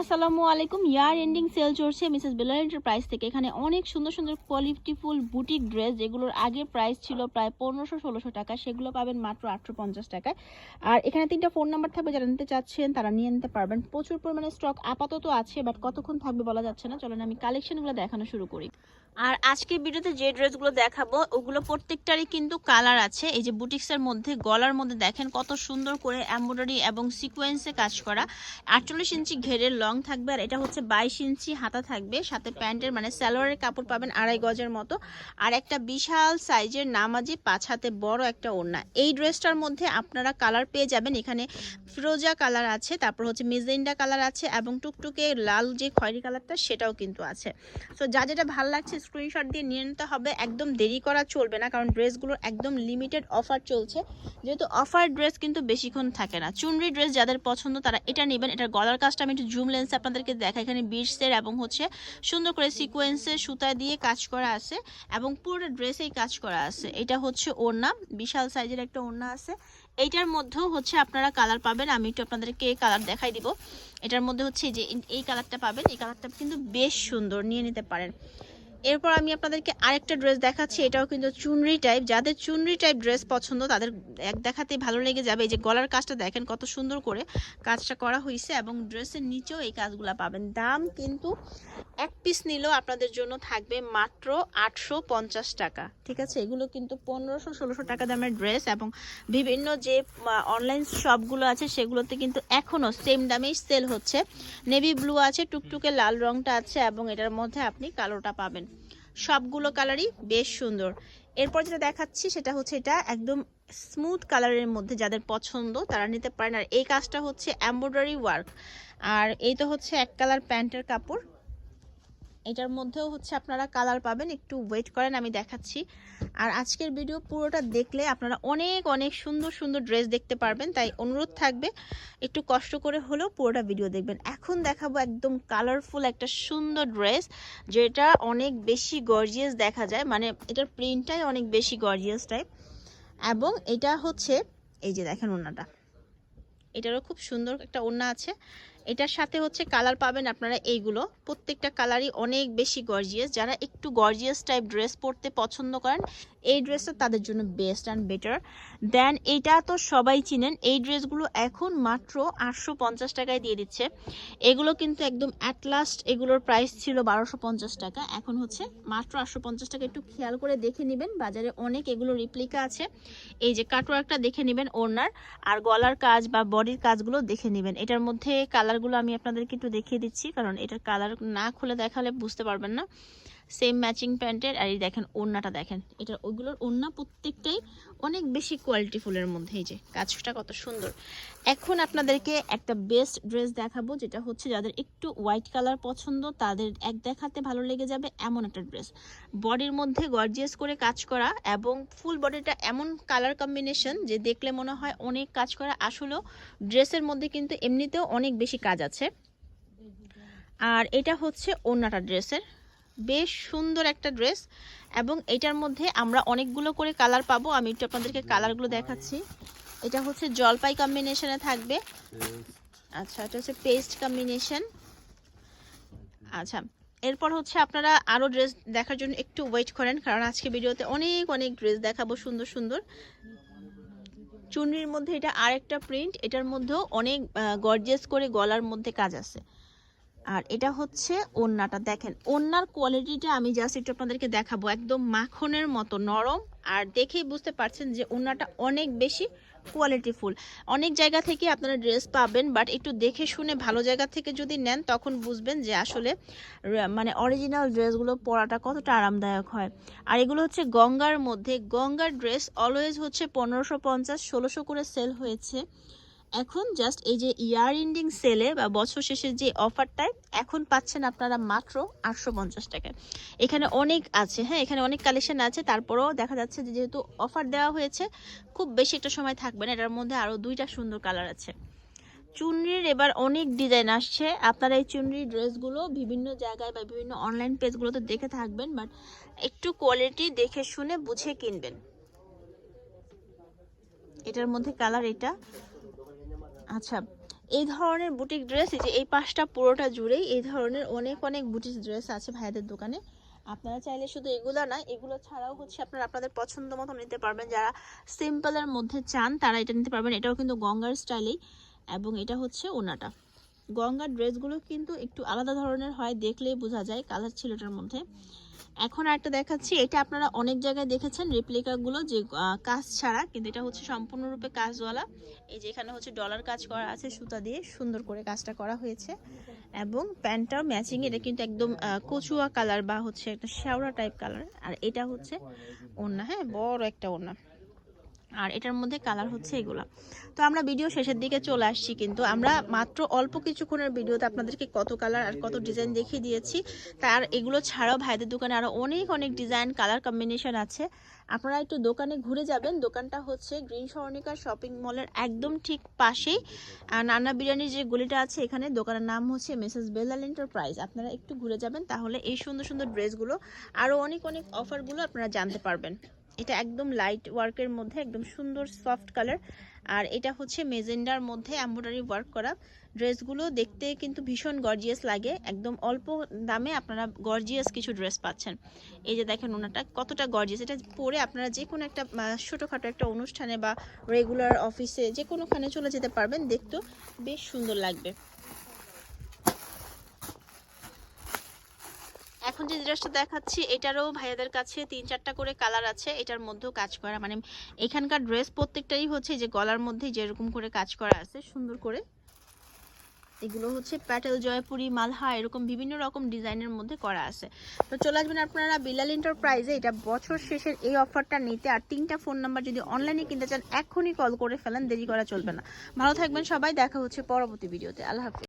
আসসালামু আলাইকুম। Year ending sale চলছে মিসেস বেলার এন্টারপ্রাইজ থেকে। এখানে অনেক সুন্দর সুন্দর কোয়ালিটিফুল বুটিক ড্রেস যেগুলোর আগে প্রাইস ছিল প্রায় পনেরোশো, ষোলোশো টাকা। সেগুলো পাবেন মাত্র আটশো পঞ্চাশ টাকায়। আর এখানে তিনটা ফোন নাম্বার থাকবে, যারা নিতে চাচ্ছেন তারা নিয়ে নিতে পারবেন। প্রচুর পরিমাণে স্টক আপাতত আছে বাট কতক্ষণ থাকবে বলা যাচ্ছে না। চলেন আমি কালেকশনগুলো দেখানো শুরু করি। আর আজকের ভিডিওতে যে ড্রেসগুলো দেখাবো, ওগুলো প্রত্যেকটারই কিন্তু কালার আছে। এই যে বুটিক্সের মধ্যে, গলার মধ্যে দেখেন কত সুন্দর করে এমব্রয়ডারি এবং সিকোয়েন্সে কাজ করা। আটচল্লিশ ইঞ্চি ঘেরের লং থাকবে আর এটা হচ্ছে বাইশ ইঞ্চি হাতা থাকবে। সাথে প্যান্টের মানে সালোয়ারের কাপড় পাবেন আড়াই গজের মতো। আর একটা বিশাল সাইজের নামাজি পাঁচ হাতে বড় একটা ওড়না। এই ড্রেসটার মধ্যে আপনারা কালার পেয়ে যাবেন। এখানে ফিরোজা কালার আছে, তারপর হচ্ছে মেজেন্ডা কালার আছে এবং টুকটুকে লাল যে খয়েরি কালারটা সেটাও কিন্তু আছে। সো যা যেটা ভালো লাগছে স্ক্রিনশট দিয়ে নিয়ে নিতে হবে। একদম দেরি করা চলবে না, কারণ ড্রেসগুলোর একদম লিমিটেড অফার চলছে। যেহেতু অফার ড্রেস কিন্তু বেশিক্ষণ থাকে না। চুনরি ড্রেস যাদের পছন্দ তারা এটা নেবেন। এটার গলার কাজটা আমি একটু জুম লেন্সে আপনাদেরকে দেখা, এখানে বিটসের এবং হচ্ছে সুন্দর করে সিকোয়েন্সে সুতা দিয়ে কাজ করা আছে এবং পুরো ড্রেসেই কাজ করা আছে। এটা হচ্ছে ওড়না, বিশাল সাইজের একটা ওড়না আছে। এইটার মধ্যেও হচ্ছে আপনারা কালার পাবেন। আমি একটু আপনাদেরকে কালার দেখাই দিব। এটার মধ্যে হচ্ছে যে এই কালারটা পাবেন। এই কালারটা কিন্তু বেশ সুন্দর, নিয়ে নিতে পারেন। এরপর আমি আপনাদেরকে আরেকটা ড্রেস দেখাচ্ছি, এটাও কিন্তু চুনরি টাইপ যাদের চুনরি টাইপ ড্রেস পছন্দ, তাদের এক দেখাতেই ভালো লেগে যাবে। এই যে গলার কাজটা দেখেন কত সুন্দর করে কাজটা করা হয়েছে এবং ড্রেসের নিচেও এই কাজগুলো পাবেন। দাম কিন্তু এক পিস নিলেও আপনাদের জন্য থাকবে মাত্র আটশো পঞ্চাশ টাকা। ঠিক আছে? এগুলো কিন্তু পনেরোশো, ষোলোশো টাকা দামের ড্রেস এবং বিভিন্ন যে অনলাইন শপগুলো আছে, সেগুলোতে কিন্তু এখনও সেম দামেই সেল হচ্ছে। নেভি ব্লু আছে, টুকটুকে লাল রংটা আছে এবং এটার মধ্যে আপনি কালোটা পাবেন। সবগুলো কালারই বেশ সুন্দর। এরপর যেটা দেখাচ্ছি, সেটা হচ্ছে এটা একদম স্মুথ কালারের মধ্যে যাদের পছন্দ, তারা নিতে পারেন। আর এই কাজটা হচ্ছে এমব্রয়ডারি ওয়ার্ক আর এই তো হচ্ছে এক কালার প্যান্টের কাপড়। এটার মধ্যেও হচ্ছে আপনারা কালার পাবেন, একটু ওয়েট করেন, আমি দেখাচ্ছি। আর আজকের ভিডিও পুরোটা দেখলে আপনারা অনেক অনেক সুন্দর সুন্দর ড্রেস দেখতে পারবেন, তাই অনুরোধ থাকবে, একটু কষ্ট করে হলেও পুরোটা ভিডিও দেখবেন। এখন দেখাবো একদম কালারফুল একটা সুন্দর ড্রেস যেটা অনেক বেশি গর্জিয়াস দেখা যায় মানে এটার প্রিন্টটাই অনেক বেশি গর্জিয়াস টাইপ এবং এটা হচ্ছে, এই যে দেখেন ওড়নাটা এটারও খুব সুন্দর একটা ওড়না আছে। এটার সাথে হচ্ছে কালার পাবেন আপনারা এইগুলো। প্রত্যেকটা কালারই অনেক বেশি গর্জিয়াস যারা একটু গর্জিয়াস টাইপ ড্রেস পরতে পছন্দ করেন এই ড্রেসটা তাদের জন্য বেস্ট অ্যান্ড বেটার দেন এইটা তো সবাই চিনেন, এই ড্রেসগুলো এখন মাত্র আটশো পঞ্চাশ টাকায় দিয়ে দিচ্ছে। এগুলো কিন্তু একদম অ্যাট লাস্ট এগুলোর প্রাইস ছিল বারোশো পঞ্চাশ টাকা। এখন হচ্ছে মাত্র আটশো পঞ্চাশ টাকা। একটু খেয়াল করে দেখে নেবেন, বাজারে অনেক এগুলো রিপ্লিকা আছে। এই যে কাটওয়ার্কটা দেখে নেবেন ওড়নার, আর গলার কাজ বা বডির কাজগুলো দেখে নেবেন। এটার মধ্যে কালারগুলো আমি আপনাদেরকে একটু দেখিয়ে দিচ্ছি, কারণ এটার কালার না খুলে দেখালে বুঝতে পারবেন না। সেম ম্যাচিং প্যান্টের আর এই দেখেন ওড়নাটা দেখেন। এটা ওইগুলোর ওড়না প্রত্যেকটাই অনেক বেশি কোয়ালিটি ফুলের মধ্যে, এই যে কাজটা কত সুন্দর। এখন আপনাদেরকে একটা বেস্ট ড্রেস দেখাবো, যেটা হচ্ছে যাদের একটু হোয়াইট কালার পছন্দ, তাদের এক দেখাতে ভালো লেগে যাবে এমন একটা ড্রেস বডির মধ্যে গর্জিয়াস করে কাজ করা এবং ফুল বডিটা এমন কালার কম্বিনেশন যে দেখলে মনে হয় অনেক কাজ করা। আসলেও ড্রেসের মধ্যে কিন্তু এমনিতেও অনেক বেশি কাজ আছে। আর এটা হচ্ছে ওড়নাটা ড্রেসের বেশ সুন্দর একটা ড্রেস এবং এটার মধ্যে আমরা অনেকগুলো করে কালার পাবো। আমি একটু আপনাদেরকে কালারগুলো দেখাচ্ছি। এটা হচ্ছে জলপাই কম্বিনেশনে থাকবে। আচ্ছা এটা হচ্ছে পেস্ট কম্বিনেশন আচ্ছা এরপর হচ্ছে আপনারা আরও ড্রেস দেখার জন্য একটু ওয়েট করেন কারণ আজকে ভিডিওতে অনেক অনেক ড্রেস দেখাবো সুন্দর সুন্দর। চুনরির মধ্যে এটা আরেকটা প্রিন্ট এটার মধ্যেও অনেক গর্জিয়াস করে গলার মধ্যে কাজ আছে। আর এটা হচ্ছে ওন্নাটা দেখেন ওন্নার কোয়ালিটিটা আমি জাস্ট একটু আপনাদেরকে দেখাবো। একদম মাখনের মতো, নরম। আর দেখেই বুঝতে পারছেন যে ওন্নাটা অনেক বেশি কোয়ালিটিফুল অনেক জায়গা থেকে আপনারা ড্রেস পাবেন বাট একটু দেখে শুনে ভালো জায়গা থেকে যদি নেন, তখন বুঝবেন যে আসলে মানে অরিজিনাল ড্রেসগুলো পরাটা কতটা আরামদায়ক হয়। আর এগুলো হচ্ছে গঙ্গার মধ্যে। গঙ্গার ড্রেস অলওয়েজ হচ্ছে পনেরোশো পঞ্চাশ, ষোলোশো করে সেল হয়েছে। এখন জাস্ট এই যে ইয়ার এন্ডিং সেলে বা বছর শেষের যে অফারটায় এখন পাচ্ছেন আপনারা মাত্র আটশো পঞ্চাশ টাকায়। এখানে অনেক আছে হ্যাঁ এখানে অনেক কালেকশন আছে, তারপরেও দেখা যাচ্ছে যে যেহেতু অফার দেওয়া হয়েছে, খুব বেশি একটা সময় থাকবে না, এটার মধ্যে আরও দুইটা সুন্দর কালার আছে। চুনরির এবার অনেক ডিজাইন আসছে, আপনারা এই চুনরির ড্রেসগুলো বিভিন্ন জায়গায় বা বিভিন্ন অনলাইন পেজগুলোতে দেখে থাকবেন বাট একটু কোয়ালিটি দেখে শুনে বুঝে কিনবেন। এটার মধ্যে কালার এটা। আচ্ছা এই ধরনের বুটিক ড্রেস এই যে এই পাশটা পুরোটা জুড়েই এই ধরনের অনেক অনেক বুটিক ড্রেস আছে ভাইয়াদের দোকানে। আপনারা চাইলে শুধু এগুলো না, এগুলো ছাড়াও হচ্ছে আপনারা আপনাদের পছন্দ মতো নিতে পারবেন। যারা সিম্পলের মধ্যে চান, তারা এটা নিতে পারবেন। এটাও কিন্তু গঙ্গার স্টাইলেই এবং এটা হচ্ছে ওনাটা। গঙ্গার ড্রেসগুলো কিন্তু একটু আলাদা ধরনের হয়, দেখলেই বোঝা যায় কালার ছিল এটার মধ্যে। এখন একটা দেখাচ্ছি, এটা আপনারা অনেক জায়গায় দেখেছেন রেপ্লিকাগুলো যে কাজ ছাড়া, কিন্তু এটা হচ্ছে সম্পূর্ণরূপে কাজওয়ালা। এই যে এখানে হচ্ছে ডলার কাজ করা আছে সুতা দিয়ে, সুন্দর করে কাজটা করা হয়েছে। এবং প্যান্টটাও ম্যাচিং এটা কিন্তু একদম কচুয়া কালার বা হচ্ছে একটা শ্যাওড়া টাইপ কালার আর এটা হচ্ছে ওড়না হ্যাঁ বড় একটা ওড়না। আর এটার মধ্যে কালার হচ্ছে এগুলা। তো আমরা ভিডিও শেষের দিকে চলে আসছি কিন্তু আমরা মাত্র অল্প কিছুক্ষণের ভিডিওতে আপনাদেরকে কত কালার আর কত ডিজাইন দেখিয়ে দিয়েছি। তার এগুলো ছাড়াও ভাইদের দোকানে আরও অনেক অনেক ডিজাইন কালার কম্বিনেশন আছে। আপনারা একটু দোকানে ঘুরে যাবেন। দোকানটা হচ্ছে গ্রিন স্বর্ণিকা শপিং মলের একদম ঠিক পাশেই। নান্না বিরিয়ানির যে গলিটা আছে এখানে, দোকানের নাম হচ্ছে মেসেস বেলাল এন্টারপ্রাইজ আপনারা একটু ঘুরে যাবেন, তাহলে এই সুন্দর সুন্দর ড্রেসগুলো আরও অনেক অনেক অফারগুলো আপনারা জানতে পারবেন। এটা একদম লাইট ওয়ার্কের মধ্যে, একদম সুন্দর সফট কালার আর এটা হচ্ছে মেজেন্ডার মধ্যে এমব্রয়ডারি ওয়ার্ক করা। ড্রেসগুলো দেখতে কিন্তু ভীষণ গর্জিয়াস লাগে। একদম অল্প দামে আপনারা গর্জিয়াস কিছু ড্রেস পাচ্ছেন। এই যে দেখেন ওনাটা, কতটা গর্জিয়াস এটা পরে আপনারা যে কোনো একটা ছোটোখাটো একটা অনুষ্ঠানে বা রেগুলার অফিসে যে কোনোখানে চলে যেতে পারবেন, দেখতেও বেশ সুন্দর লাগবে। এখন যে ড্রেসটা দেখাচ্ছি, এটারও ভাইয়াদের কাছে তিন চারটা করে কালার আছে, এটার মধ্যেও কাজ করা। মানে এখানকার ড্রেস প্রত্যেকটাই হচ্ছে যে গলার মধ্যে যেরকম করে কাজ করা আছে, সুন্দর করে। এগুলো হচ্ছে প্যাটেল, জয়পুরি, মালহা, এরকম বিভিন্ন রকম ডিজাইনের মধ্যে করা আছে। তো চলে আসবেন আপনারা বিলাল এন্টারপ্রাইজে এটা বছর শেষের এই অফারটা নিতে আর তিনটা ফোন নাম্বার যদি অনলাইনে কিনতে চান, এখনই কল করে ফেলেন, দেরি করা চলবে না। ভালো থাকবেন সবাই, দেখা হচ্ছে পরবর্তী ভিডিওতে আল্লাহ হাফিজ।